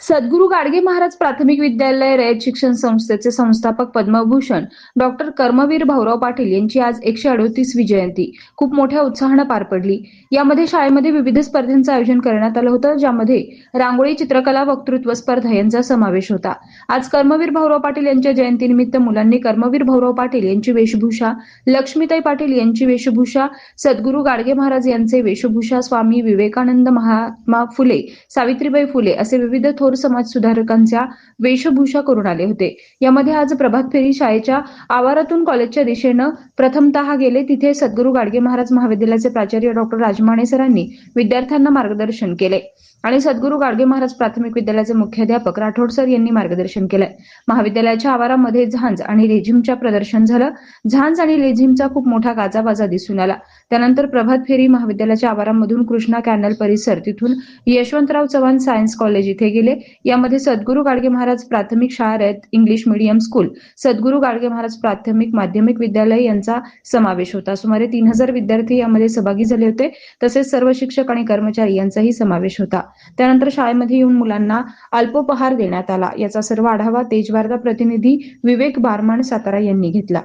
सद्गुरू गाडगे महाराज प्राथमिक विद्यालय रयत शिक्षण संस्थेचे संस्थापक पद्मभूषण डॉक्टर कर्मवीर भाऊराव पाटील यांची आज एकशे अडोतीसवी जयंती. खूप मोठ्या उत्साहानं पार पडली. यामध्ये शाळेमध्ये विविध स्पर्धांचं आयोजन करण्यात आलं होतं ज्यामध्ये रांगोळी चित्रकला वक्तृत्व स्पर्धा यांचा समावेश होता. आज कर्मवीर भाऊराव पाटील यांच्या जयंतीनिमित्त मुलांनी कर्मवीर भाऊराव पाटील यांची वेशभूषा लक्ष्मीताई पाटील यांची वेशभूषा सद्गुरू गाडगे महाराज यांचे वेशभूषा स्वामी विवेकानंद महात्मा फुले सावित्रीबाई फुले असे विविध थोर समाज सुधारकांच्या वेशभूषा करून आले होते. यामध्ये आज प्रभात फेरी शाळेच्या आवारातून कॉलेजच्या दिशेनं प्रथमतः गेले. तिथे सद्गुरू गाडगे महाराज महाविद्यालयाचे प्राचार्य डॉक्टर राजमाने सरांनी विद्यार्थ्यांना मार्गदर्शन केले. आणि सद्गुरू गाडगे महाराज प्राथमिक विद्यालयाचे मुख्याध्यापक राठोड सर यांनी मार्गदर्शन केलंय. महाविद्यालयाच्या आवारामध्ये झांज आणि लेझिमच्या प्रदर्शन झालं. झांज आणि लेझिमचा खूप मोठा गाजावाजा दिसून आला. त्यानंतर प्रभात फेरी महाविद्यालयाच्या आवारामधून कृष्णा कॅनल परिसर तिथून यशवंतराव चव्हाण सायन्स कॉलेज इथे गेले. यामध्ये सद्गुरू गाडगे महाराज प्राथमिक शाळा रयत इंग्लिश मीडियम स्कूल सद्गुरू गाडगे महाराज प्राथमिक माध्यमिक विद्यालय यांचा समावेश होता. सुमारे तीन हजार विद्यार्थी यामध्ये सहभागी झाले होते. तसेच सर्व शिक्षक आणि कर्मचारी यांचाही समावेश होता. त्यानंतर शाळेमध्ये येऊन मुलांना अल्पोपहार देण्यात आला. याचा सर्व आढावा तेजवार्ता प्रतिनिधी विवेक बारमाण सातारा यांनी घेतला.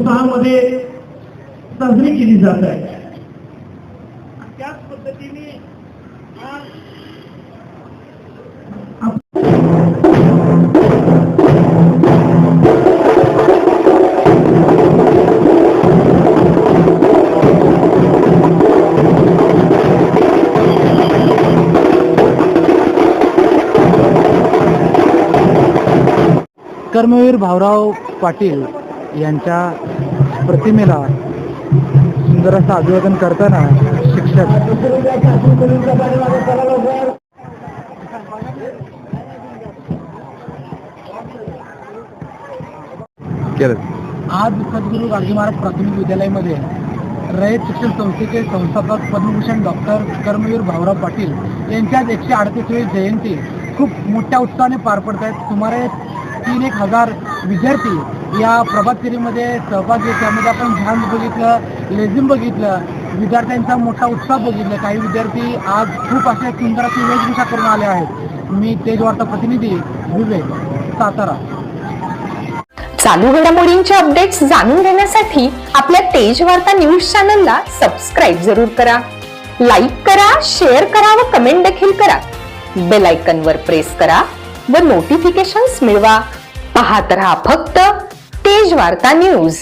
उत्साहामध्ये साजरी केली जात आहे. त्याच पद्धतीने कर्मवीर भाऊराव पाटील यांच्या प्रतिमेला सुंदर असं अभिवादन करताना शिक्षक आज सद्गुरू गाडगे महाराज प्राथमिक विद्यालयामध्ये रयत शिक्षण संस्थेचे संस्थापक पद्मभूषण डॉक्टर कर्मवीर भाऊराव पाटील यांच्या एकशे अडतीसवी जयंती खूप मोठ्या उत्साहाने पार पडत आहेत. सुमारे तीन एक हजार विद्यार्थी या प्रभात फेरीमध्ये सहभाग घेत त्यामध्ये आपण ध्यान बघितलं लेझिम बघितलं विद्यार्थ्यांचा मोठा उत्साह बघितला. काही विद्यार्थी आज खूप अशा सुंदर अशी वेशभूषा करून आले आहेत. मी तेज वार्ता प्रतिनिधी विवेक सातारा. चालू घडामोडींचे अपडेट्स जाणून घेण्यासाठी आपल्या तेज वार्ता न्यूज चॅनलला सबस्क्राईब जरूर करा. लाईक करा शेअर करा व कमेंट देखील करा. बेल आयकन वर प्रेस करा. व नोटिफिकेशन्स मिळवा. पाहत रहा फक्त तेज वार्ता न्यूज